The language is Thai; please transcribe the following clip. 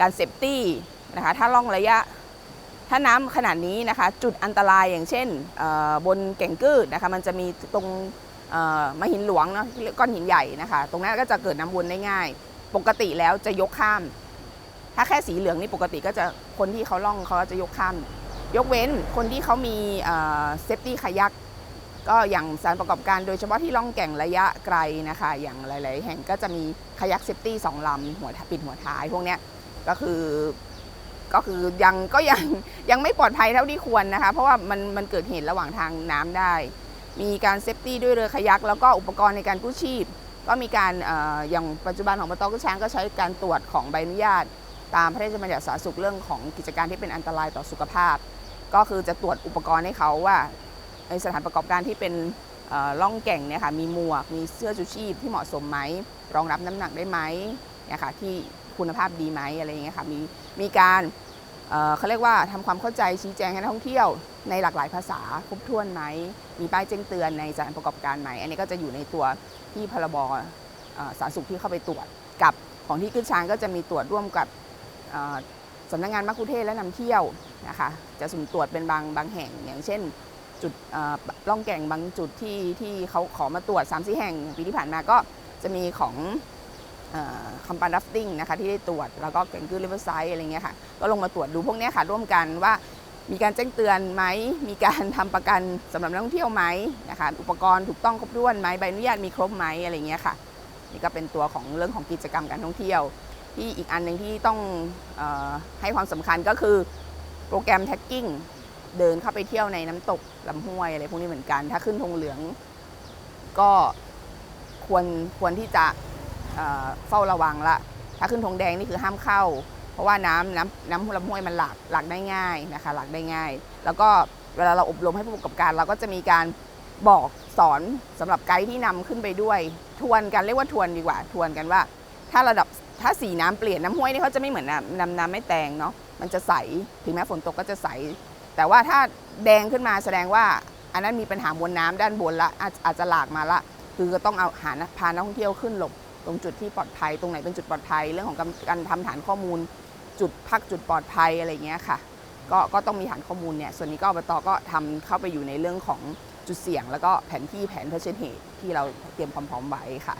การเซฟตี้นะคะถ้าล่องระยะถ้าน้ำขนาดนี้นะคะจุดอันตรายอย่างเช่นบนแก่งกืดนะคะมันจะมีตรงมหินหลวงเนาะก้อนหินใหญ่นะคะ ตรงนั้นก็จะเกิดน้ำวนได้ง่าย ปกติแล้วจะยกข้าม ถ้าแค่สีเหลืองนี่ปกติก็จะคนที่เขาล่องเขาจะยกข้าม ยกเว้นคนที่เขามีเซฟตี้คายักก็อย่างสารประกอบการโดยเฉพาะที่ล่องแก่งระยะไกลนะคะ อย่างหลาย ๆ แห่งก็จะมีคายักเซฟตี้สองลำหัวปิดหัวท้ายพวกเนี้ย ก็คือก็คือยังก็ยังยังไม่ปลอดภัยเท่าที่ควรนะคะ เพราะว่ามันมันเกิดเหตุระหว่างทางน้ำได้ มีการเซฟตี้ด้วยเรือคายัก แล้วก็อุปกรณ์ในการกู้ชีพ ก็มีการออย่างปัจจุบันของปตกุช้างก็ใช้การตรวจของใบอนุญาต ตามพระราชบัญญัติสาธารณสุขเรื่องของกิจการที่เป็นอันตรายต่อสุขภาพ ก็คือจะตรวจอุปกรณ์ให้เขาว่าในสถานประกอบการที่เป็นล่องแก่งเนี่ยค่ะมีหมวกมีเสื้อชูชีพที่เหมาะสมไหมรองรับน้ำหนักได้ไหมเนี่ยค่ะที่ คุณภาพดีไหมอะไรอย่างเงี้ยค่ะมีมีการเเขาเรียกว่าทำความเข้าใจชี้แจงให้นักท่องเที่ยวในหลากหลายภาษาครบถ้วนไหม มีป้ายแจ้งเตือนในสถานประกอบการไหม อันนี้ก็จะอยู่ในตัวที่พรบสาธารณสุขที่เข้าไปตรวจ กับของที่ขึ้นช้างก็จะมีตรวจร่วมกับสำนักงานมัคคุเทศและนำเที่ยวนะคะจะสุ่มตรวจเป็นบางบางแห่ง อย่างเช่นจุดล่องแก่งบางจุดที่ที่เขาขอมาตรวจ3ามสี่แห่งปีที่ผ่านมาก็จะมีของ คอมปานดัฟติ้งนะคะที่ได้ตรวจแล้วก็แก่งกือริเวอร์ไซด์อะไรเงี้ยค่ะก็ลงมาตรวจดูพวกนี้ค่ะ ร่วมกันว่ามีการแจ้งเตือนไหม มีการทำประกันสำหรับนักท่องเที่ยวไหมนะคะ อุปกรณ์ถูกต้องครบถ้วนไหม ใบอนุญาตมีครบไหมอะไรเงี้ยค่ะ นี่ก็เป็นตัวของเรื่องของกิจกรรมการท่องเที่ยว ที่อีกอันหนึ่งที่ต้องออให้ความสำคัญก็คือโปรแกรมแท็กกิ้ง เดินเข้าไปเที่ยวในน้ำตกลำห้วยอะไรพวกนี้เหมือนกัน ถ้าขึ้นธงเหลืองก็ควรควรที่จะ เฝ้าระวังละ ถ้าขึ้นธงแดงนี่คือห้ามเข้า เพราะว่าน้ำน้ำน้ำลำห้วยมันหลากหลากได้ง่ายนะคะหลากได้ง่าย แล้วก็เวลาเราอบรมให้ผู้ประกอบการ เราก็จะมีการบอกสอนสำหรับไกด์ที่นำขึ้นไปด้วย ทวนกันเรียกว่าทวนดีกว่า ทวนกันว่า ถ้าระดับถ้าสีน้ำเปลี่ยนน้ำห้วยนี่เขาจะไม่เหมือนน้ำน้ำน้ำไม่แตงเนาะมันจะใสถึงแม้ฝนตกก็จะใส แต่ว่าถ้าแดงขึ้นมาแสดงว่า อันนั้นมีปัญหามวลน้ำด้านบนละอาจอาจจะหลากมาละ คือก็ต้องเอาหาพานักท่องเที่ยวขึ้นหลบ ตรงจุดที่ปลอดภัย ตรงไหนเป็นจุดปลอดภัย เรื่องของการการทำฐานข้อมูล จุดพักจุดปลอดภัยอะไรเงี้ยค่ะก็ก็ต้องมีฐานข้อมูลเนี่ยส่วนนี้ก็อบตก็ทำเข้าไปอยู่ในเรื่องของจุดเสี่ยง แล้วก็แผนที่แผนเผชิญเหตุที่เราเตรียมความพร้อมไว้ค่ะ